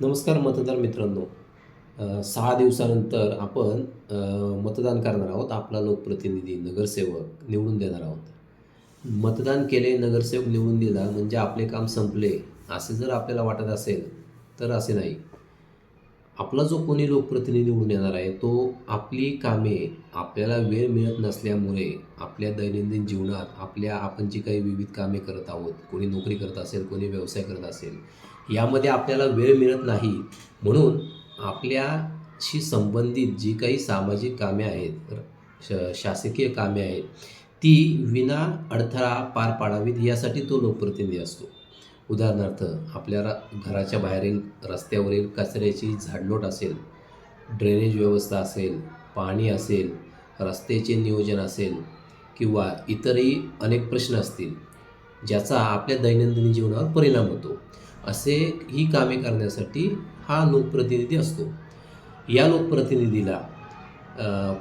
नमस्कार मतदार मित्रांनो. सहा दिवसानंतर आपण मतदान करणार आहोत आपला लोकप्रतिनिधी नगरसेवक निवडून देणार आहोत. मतदान केले नगरसेवक निवडून दिला म्हणजे आपले काम संपले असे जर आपल्याला वाटत असेल तर असे नाही. आपला जो कोणी लोकप्रतिनिधी निवडून येणार आहे तो आपली कामे आपल्याला वेळ मिळत नसल्यामुळे आपल्या दैनंदिन जीवनात आपल्या आपण जी काही विविध कामे करत आहोत कोणी नोकरी करत असेल कोणी व्यवसाय करत असेल यामध्ये आपल्याला वेळ मिळत नाही. म्हणून आपल्याशी संबंधित जी काही सामाजिक कामे आहेत श शासकीय कामे आहेत ती विना अडथळा पार पाडावीत यासाठी तो लोकप्रतिनिधी असतो. उदाहरणार्थ आपल्या घराच्या बाहेरील रस्त्यावरील कचऱ्याची झाडलोट असेल ड्रेनेज व्यवस्था असेल पाणी असेल रस्त्याचे नियोजन असेल किंवा इतरही अनेक प्रश्न असतील ज्याचा आपल्या दैनंदिन जीवनावर परिणाम होतो. असे ही कामे करण्यासाठी हा लोकप्रतिनिधी असतो. या लोकप्रतिनिधीला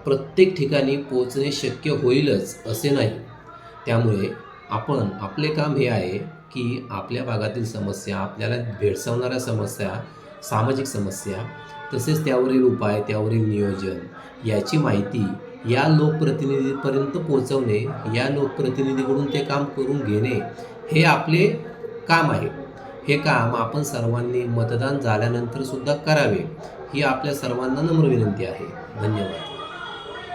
प्रत्येक ठिकाणी पोचणे शक्य होईलच असे नाही. त्यामुळे आपण आपले काम हे आहे की आपल्या भागातील समस्या आपल्याला भेडसावणाऱ्या समस्या सामाजिक समस्या तसेच त्यावरील उपाय त्यावरील नियोजन याची माहिती या लोकप्रतिनिधीपर्यंत पोहोचवणे या लोकप्रतिनिधीकडून ते काम करून घेणे हे आपले काम आहे. हे काम आपण सर्वांनी मतदान झाल्यानंतर सुद्धा करावे ही आपल्या सर्वांना नम्र विनंती आहे. धन्यवाद.